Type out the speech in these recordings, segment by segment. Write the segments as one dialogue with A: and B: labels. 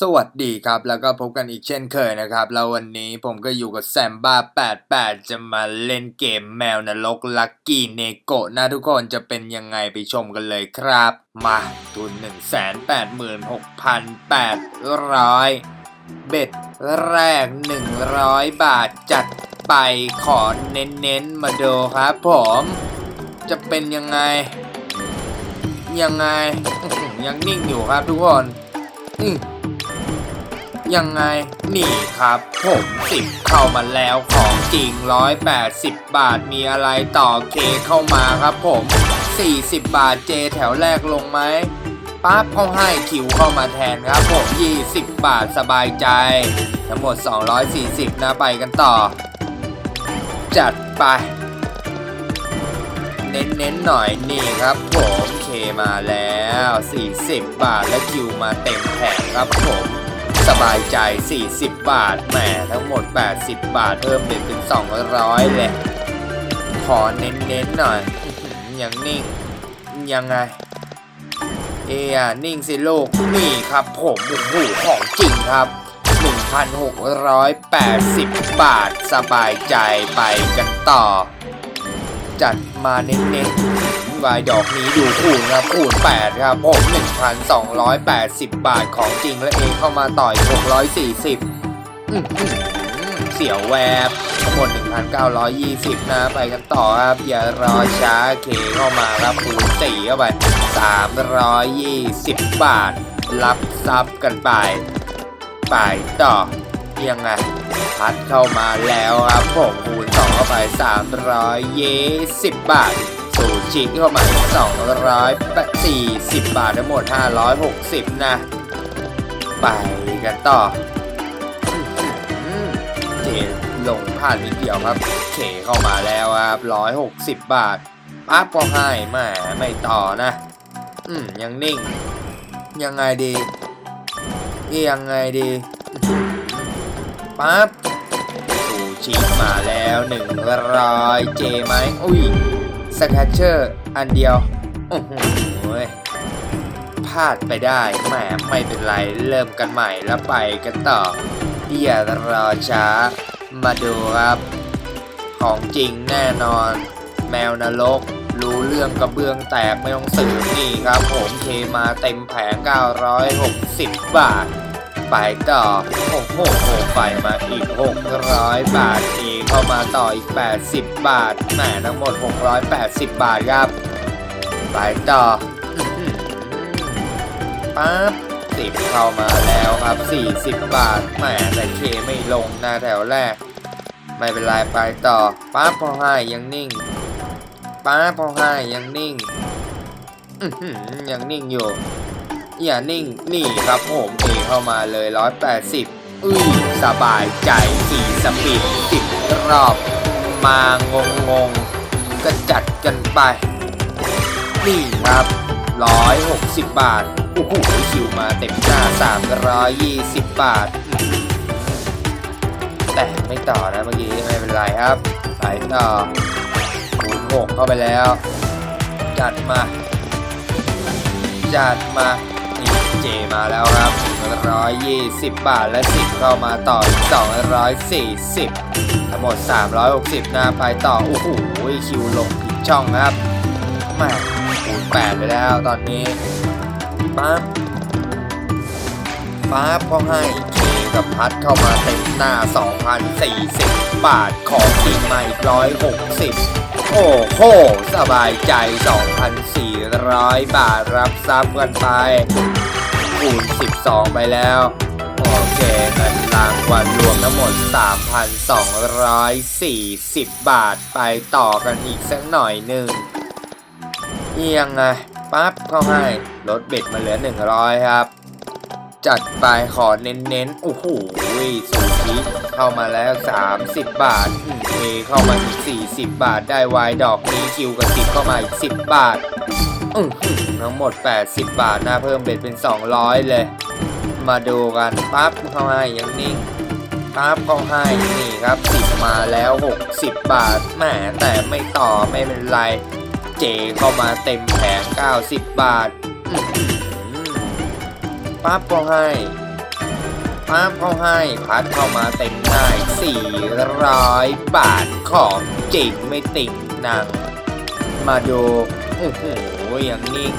A: สวัสดีครับ แล้วก็พบกันอีกเช่นเคยนะครับ แล้ววันนี้ผมก็อยู่กับแซมบ้า88 จะมาเล่นเกมแมวนรกลักกี้เนโกะนะทุกคนจะเป็นยังไงไปชมกันเลยครับ มาทุน 186,800 เบ็ดแรก 100 บาทจัดไปขอเน้นๆ มาดูครับผม จะเป็นยังไง ยังไง ยังนิ่งอยู่ครับทุกคนอื ยังไง นี่ครับ ผมสิบเข้ามาแล้วของจริง 180 บาทมีอะไรต่อเคเข้ามาครับผม 40 บาทเจแถวแรกลงไหมปั๊บเขาให้คิวเข้ามาแทนครับผม 20 บาทสบายใจ ทั้งหมด 240 นะไปกันต่อ จัดไป เน้นๆหน่อยนี่ครับผมเคมาแล้ว 40 บาทและคิวมาเต็มแผงครับผม สบายใจ 40 บาท แหมทั้งหมด 80 บาท เพิ่มเป็นเป็น200 เลย ขอเน้นๆหน่อย อยังนิ่ง ยังไง เอียนิ่งสิลูกนี่ครับผมโอ้โหของจริงครับ 1,680 บาท สบายใจไปกันต่อ จัดมาเน้นๆวายดอกนี้ดูคูณครับคูณ8ครับผม1,280 บาทของจริงและเองเข้ามาต่อย 640เสียวแวบทั้งหมด1,920 นะไปกันต่อครับ อย่ารอช้าเคเข้ามาครับคูณ4เข้าไป 320 บาท รับซับกันไป ไปต่อ ยังไง พัดเข้ามาแล้วครับผมคูณ2เข้าไป320บาทสูชิเข้ามาอีก240บาททั้งหมด560นะ ไปกันต่อเจลงผ่านนิดเดียวครับเขเข้ามาแล้วครับ160บาทปั๊บก็ให้แม่ไม่ต่อนะ อืมยังนิ่ง ยังไงดียังไงดี ปั๊บสูชิมาแล้วหนึ่งร้อยเจไหมอุ้ยสแคชเชอร์อันเดียว โอ้โหยพลาดไปได้แหมไม่เป็นไร เริ่มกันใหม่แล้วไปกันต่ออย่ารอช้า มาดูครับ ของจริงแน่นอน แมวนรกรู้เรื่องกระเบื้องแตกไม่ต้องสืบนี่ครับ ผมเคมาเต็มแผง 960 บาท ไปต่อ โอ้โหไฟมาอีก 600 บาทอีกเข้ามาต่ออีก 80 บาทแหมทั้งหมด 680 บาทครับ ไปต่อปั๊บสิบเข้ามาแล้วครับ 40 บาทแหมแต่เคไม่ลงหน้าแถวแรก ไม่เป็นไรไปต่อปั๊บพอให้ยังนิ่งปั๊บพอให้ยังนิ่งยังนิ่งอยู่ อย่านิ่งนี่ครับผมเอเข้ามาเลย 180อุ้ยสบายใจสี่สปีดสิบรอบ มางงงงก็จัดกันไป นี่ครับ 160 บาทโอ้โหคิวมาเต็มหน้า 320 บาท แต่ไม่ต่อนะเมื่อกี้ไม่เป็นไรครับไปต่อคูณ6เข้าไปแล้ว จัดมา จัดมา เจมาแล้วครับ120 บาทและ 10 เข้ามาต่ออีก240 ทั้งหมด 360นะไปต่อ โอ้โห คิวลงผิดช่องครับแมาคูณ8ไปแล้วตอนนี้ปั๊บปั๊บเขาให้เคกับพัดเข้ามาเต็มหน้า 2,040 บาทของจริงมาอีก160โอ้โห สบายใจ 2,400 บาทรับซับกันไป คูณ 12 ไปแล้ว โอเคเงินรางวัลรวมทั้งหมด 3,240 บาทไปต่อกันอีกสักหน่อยหนึ่งเอียงไงปั๊บเข้าให้ลดเบ็ดมาเหลือ 100 ครับ จัดไปขอเน้นๆโอ้โหสูชิเข้ามาแล้ว 30 บาทอืมเอเข้ามาอีก 40 บาทได้วายดอกนี้คิวกับ10เข้ามาอีก 10 บาท ทั้งหมด 80 บาทนะเพิ่มเบ็ดเป็น 200 เลย มาดูกันปั๊บเข้าให้ยังนิ่งปั๊บเข้าให้นี่ครับ10มาแล้ว 60 บาทแหมแต่ไม่ต่อไม่เป็นไร เจเข้ามาเต็มแผง 90 บาทปั๊บก็ให้ป้าบเข้าให้พัดเข้ามาเต็มหน้าอีก400 บาทของจริงไม่ติ่งนังมาดู โอ้โหยังนิ่ง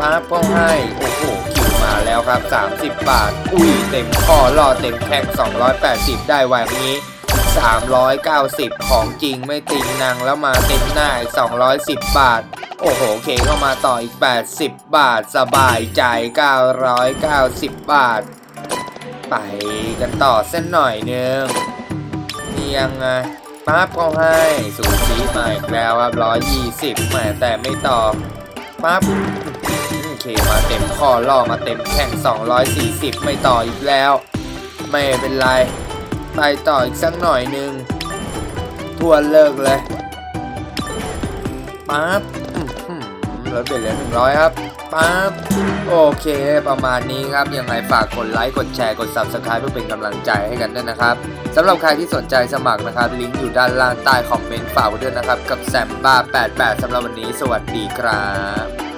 A: ป้าบเข้าให้ โอ้โหคิวมาแล้วครับ 30 บาท อุ้ยเต็มข้อล่อเต็มแข้ง280 ได้วันนี้ 390 ของจริงไม่ติงนางแล้วมาเต็มหน้าอีก210 บาท โอ้โหเคเข้ามาต่ออีก 80 บาท สบายใจ 990 บาท ไปกันต่อเส้นหน่อยนึงนี่ยังไงปั๊บเขาให้ สูสีมาอีกแล้วครับ 120แหมแต่ไม่ต่อ ปั๊บโอเคมาเต็มข้อล่อมาเต็มแข่ง 240 ไม่ต่ออีกแล้ว ไม่เป็นไร ไปต่ออีกสักหน่อยหนึงทวนเลิกเลยปั๊บ ลดไปเหลือหนึ่งร้อยครับปั๊บโอเค ประมาณนี้ครับ ยังไงฝากกดไลค์กดแชร์กด Subscribe เพื่อเป็นกำลังใจให้กันด้วยนะครับสำหรับใครที่สนใจสมัครนะครับ ลิงก์อยู่ด้านล่างใต้คอมเมนต์ฝากไว้ด้วยนะครับ กับแซมบ้า88สำหรับวันนี้ สวัสดีครับ